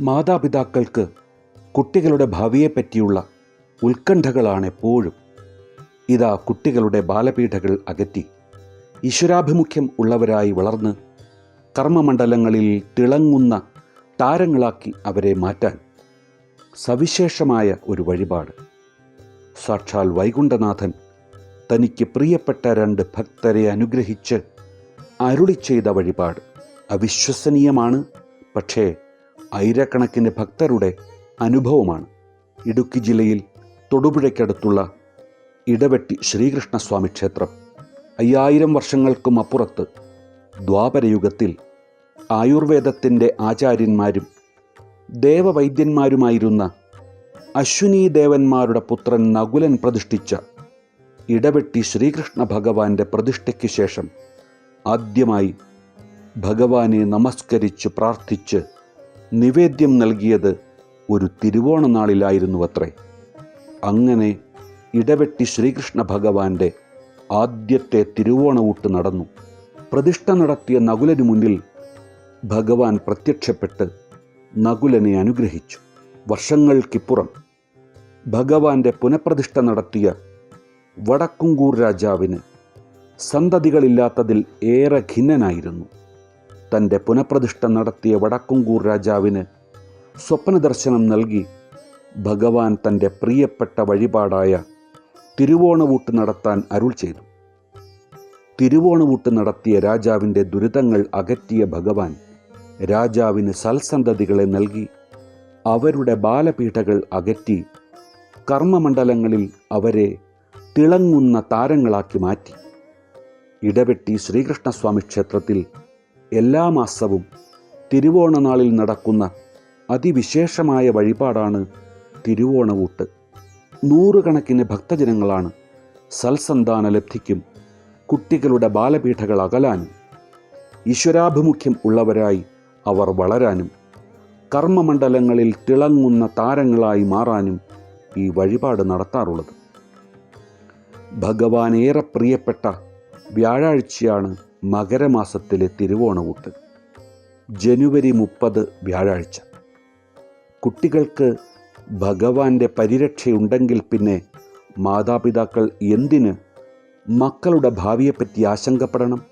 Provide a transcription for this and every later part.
മാതാപിതാക്കൾക്ക് കുട്ടികളുടെ ഭാവിയെപ്പറ്റിയുള്ള ഉത്കണ്ഠകളാണ് എപ്പോഴും ഇതാ കുട്ടികളുടെ ബാലപീഠകൾ അകറ്റി ഈശ്വരാഭിമുഖ്യം ഉള്ളവരായി വളർന്ന് കർമ്മമണ്ഡലങ്ങളിൽ തിളങ്ങുന്ന താരങ്ങളാക്കി അവരെ മാറ്റാൻ സവിശേഷമായ ഒരു വഴിപാട്. സാക്ഷാൽ വൈകുണ്ഠനാഥൻ തനിക്ക് പ്രിയപ്പെട്ട രണ്ട് ഭക്തരെ അനുഗ്രഹിച്ച് അരുളി ചെയ്ത വഴിപാട് അവിശ്വസനീയമാണ്. പക്ഷേ ആയിരക്കണക്കിന് ഭക്തരുടെ അനുഭവമാണ്. ഇടുക്കി ജില്ലയിൽ തൊടുപുഴയ്ക്കടുത്തുള്ള ഇടവെട്ടി ശ്രീകൃഷ്ണസ്വാമി ക്ഷേത്രം അയ്യായിരം വർഷങ്ങൾക്കും അപ്പുറത്ത് ദ്വാപരയുഗത്തിൽ ആയുർവേദത്തിന്റെ ആചാര്യന്മാരും ദേവവൈദ്യന്മാരുമായിരുന്ന അശ്വിനി ദേവന്മാരുടെ പുത്രൻ നകുലൻ പ്രതിഷ്ഠിച്ച ഇടവെട്ടി ശ്രീകൃഷ്ണ ഭഗവാന്റെ പ്രതിഷ്ഠയ്ക്ക് ശേഷം ആദ്യമായി ഭഗവാനെ നമസ്കരിച്ച് പ്രാർത്ഥിച്ച് നിവേദ്യം നൽകിയത് ഒരു തിരുവോണ നാളിലായിരുന്നുവത്രേ. അങ്ങനെ ഇടവെട്ടി ശ്രീകൃഷ്ണ ഭഗവാന്റെ ആദ്യത്തെ തിരുവോണവൂട്ട് നടന്നു. പ്രതിഷ്ഠ നടത്തിയ നകുലന് മുന്നിൽ ഭഗവാൻ പ്രത്യക്ഷപ്പെട്ട് നകുലനെ അനുഗ്രഹിച്ചു. വർഷങ്ങൾക്കിപ്പുറം ഭഗവാന്റെ പുനഃപ്രതിഷ്ഠ നടത്തിയ വടക്കുംകൂർ രാജാവിന് സന്തതികളില്ലാത്തതിൽ ഏറെ ഖിന്നനായിരുന്നു. തന്റെ പുനഃപ്രതിഷ്ഠ നടത്തിയ വടക്കുംകൂർ രാജാവിന് സ്വപ്നദർശനം നൽകി ഭഗവാൻ തന്റെ പ്രിയപ്പെട്ട വഴിപാടായ തിരുവോണവൂട്ട് നടത്താൻ അരുൾ ചെയ്തു. തിരുവോണവൂട്ട് നടത്തിയ രാജാവിന്റെ ദുരിതങ്ങൾ അകറ്റിയ ഭഗവാൻ രാജാവിന് സൽസന്തതികളെ നൽകി അവരുടെ ബാലപീഠകൾ അകറ്റി കർമ്മമണ്ഡലങ്ങളിൽ അവരെ തിളങ്ങുന്ന താരങ്ങളാക്കി മാറ്റി. ഇടവെട്ടി ശ്രീകൃഷ്ണസ്വാമി ക്ഷേത്രത്തിൽ എല്ലാ മാസവും തിരുവോണനാളിൽ നടക്കുന്ന അതിവിശേഷമായ വഴിപാടാണ് തിരുവോണവൂട്ട്. നൂറുകണക്കിന് ഭക്തജനങ്ങളാണ് സൽസന്താന ലബ്ധിക്കും കുട്ടികളുടെ ബാലപീഠകൾ അകലാനും ഈശ്വരാഭിമുഖ്യം ഉള്ളവരായി അവർ വളരാനും കർമ്മമണ്ഡലങ്ങളിൽ തിളങ്ങുന്ന താരങ്ങളായി മാറാനും ഈ വഴിപാട് നടത്താറുള്ളത്. ഭഗവാൻ ഏറെ പ്രിയപ്പെട്ട വ്യാഴാഴ്ചയാണ് മകരമാസത്തിലെ തിരുവോണവൂട്ട് ജനുവരി മുപ്പത് വ്യാഴാഴ്ച. കുട്ടികൾക്ക് ഭഗവാന്റെ പരിരക്ഷയുണ്ടെങ്കിൽ പിന്നെ മാതാപിതാക്കൾ എന്തിന് മക്കളുടെ ഭാവിയെപ്പറ്റി ആശങ്കപ്പെടണം?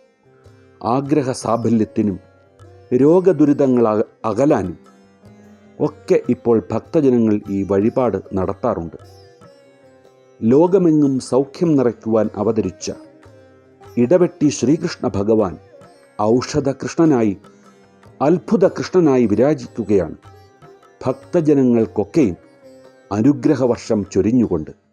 ആഗ്രഹ സാഫല്യത്തിനും രോഗദുരിതങ്ങൾ അകലാനും ഒക്കെ ഇപ്പോൾ ഭക്തജനങ്ങൾ ഈ വഴിപാട് നടത്താറുണ്ട്. ലോകമെങ്ങും സൗഖ്യം നിറയ്ക്കുവാൻ അവതരിച്ച ഇടവെട്ടി ശ്രീകൃഷ്ണ ഭഗവാൻ ഔഷധകൃഷ്ണനായി കൃഷ്ണനായി അത്ഭുത കൃഷ്ണനായി വിരാജിക്കുകയാണ്. ഭക്തജനങ്ങൾക്കൊക്കെയും അനുഗ്രഹവർഷം ചൊരിഞ്ഞുകൊണ്ട്